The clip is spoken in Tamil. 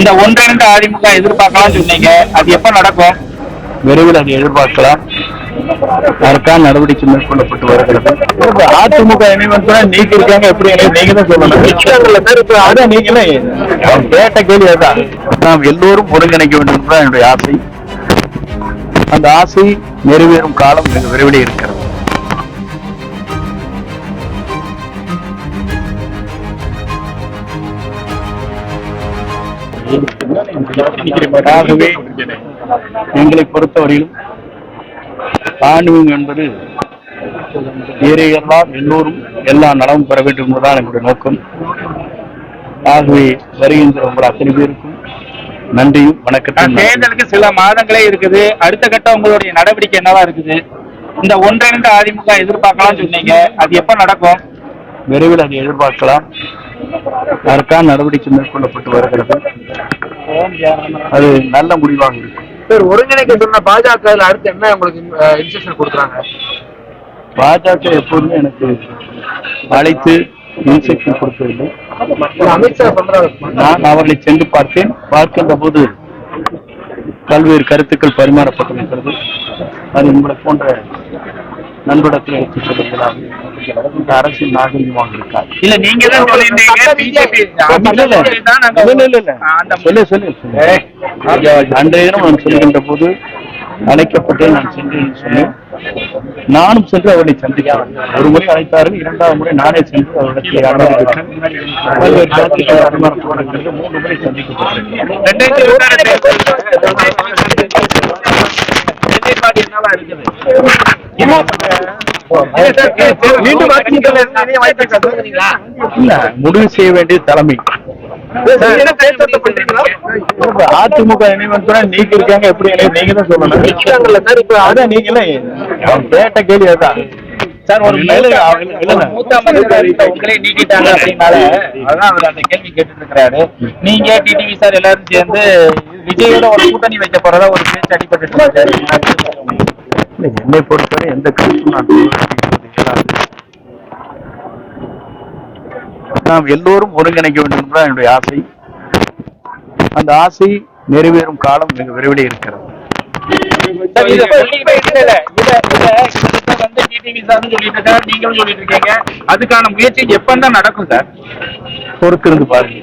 இந்த ஒன்றிணைந்த அதிமுக எதிர்பார்க்கலாம் சொன்னீங்க. அது எப்ப நடக்கும்? விரைவில் அதை எதிர்பார்க்கலாம். அதற்கான நடவடிக்கை மேற்கொள்ளப்பட்டு வருகிறது. அதிமுக இணைவன் நீங்க இருக்காங்க எப்படி நீங்க தான் சொல்லணும் அதான் நீங்களே கேட்ட கேள்வி அதான் நாம் எல்லோரும் ஒருங்கிணைக்க வேண்டும். என்பதுதான் என்னுடைய ஆசை. அந்த ஆசை நிறைவேறும் காலம் மிக விரைவில் இருக்கிறது. ஆகவே எங்களை பொறுத்தவரையிலும் ஆன்மீகம் என்பது ஏழையெல்லாம் எல்லோரும் எல்லா நலமும் பெற வேண்டும் என்பதுதான் எங்களுடைய நோக்கம். ஆகவே வருகின்ற உங்கள் அத்தனை பேருக்கும் நன்றியும் வணக்கத்தையும் தேர்தலுக்கு சில மாதங்களே இருக்குது. அடுத்த கட்டம் உங்களுடைய நடவடிக்கை என்னவா இருக்குது? இந்த ஒன்றிணைந்த அதிமுக எதிர்பார்க்கலாம் சொன்னீங்க. அது எப்ப நடக்கும்? விரைவில் அதை எதிர்பார்க்கலாம். அதற்கான நடவடிக்கை மேற்கொள்ளப்பட்டு வருகிறது. அது நல்ல முடிவாக சார் ஒருங்கிணைக்க சொன்ன பாஜக அடுத்து என்ன உங்களுக்கு இன்ஸ்ட்ரக்ஷன் கொடுக்குறாங்க? பாஜக எப்போதுமே எனக்கு அழைத்து இன்ஸ்ட்ரக்ஷன் கொடுக்கவில்லை அமித்ஷா சொல்றாரு நான் அவர்களை சென்று பார்த்தேன். பார்க்கின்ற போது பல்வேறு கருத்துக்கள் பரிமாறப்பட்டிருக்கிறது. அது உங்களை போன்ற நண்படத்தில் எடுத்துச் செல்லுகிறார் இந்த அரசின் நாகரிகமாக இருக்காது இல்ல நீங்க தான். சொல்லு, சொல்லு. அன்றைய தினம் நான் சொல்லுகின்ற போது அழைக்கப்பட்டு நான் சென்று சொன்னேன். நானும் சென்று அவர்களை சந்திக்கிறேன் ஒரு முறை அழைத்தார்கள் இரண்டாவது முறை நானே சென்று அவரிடத்தில் அனுமதி பெற்றேன் பல்வேறு கருத்துக்கள் பரிமாறப்பட்டிருக்கிறது மூன்று முறை சந்திக்கப்பட்டிருக்கிறேன் முடிவு செய்ய வேண்டிய தலைமை. அதிமுக இணைவன் நீங்க இருக்காங்க எப்படி நீங்க தான் சொல்லணும். நீங்களே கேட்ட கேள்வி அதான். சார் ஒரு உங்களே நீக்கிட்டாங்க அப்படின்னால அதான் அவர் அந்த கேள்வி கேட்டுட்டு இருக்கிறாரு நீங்க டிடிவி சார் எல்லாரும் சேர்ந்து விஜயோட ஒரு கூட்டணி வைக்க போறதா ஒரு பேச்சு அடிபட்டு இல்ல, என்னை பொறுத்தவரை எந்த கருத்தும் நான் சொல்வது இயலாது. நாம் எல்லோரும் ஒருங்கிணைக்க வேண்டும் என்பதுதான் என்னுடைய ஆசை. அந்த ஆசை நிறைவேறும் காலம் மிக விரைவில் இருக்கிறது. அதுக்கான முயற்சி எப்பந்தான் நடக்கும் சார்? பொறுத்திருந்து பாருங்க.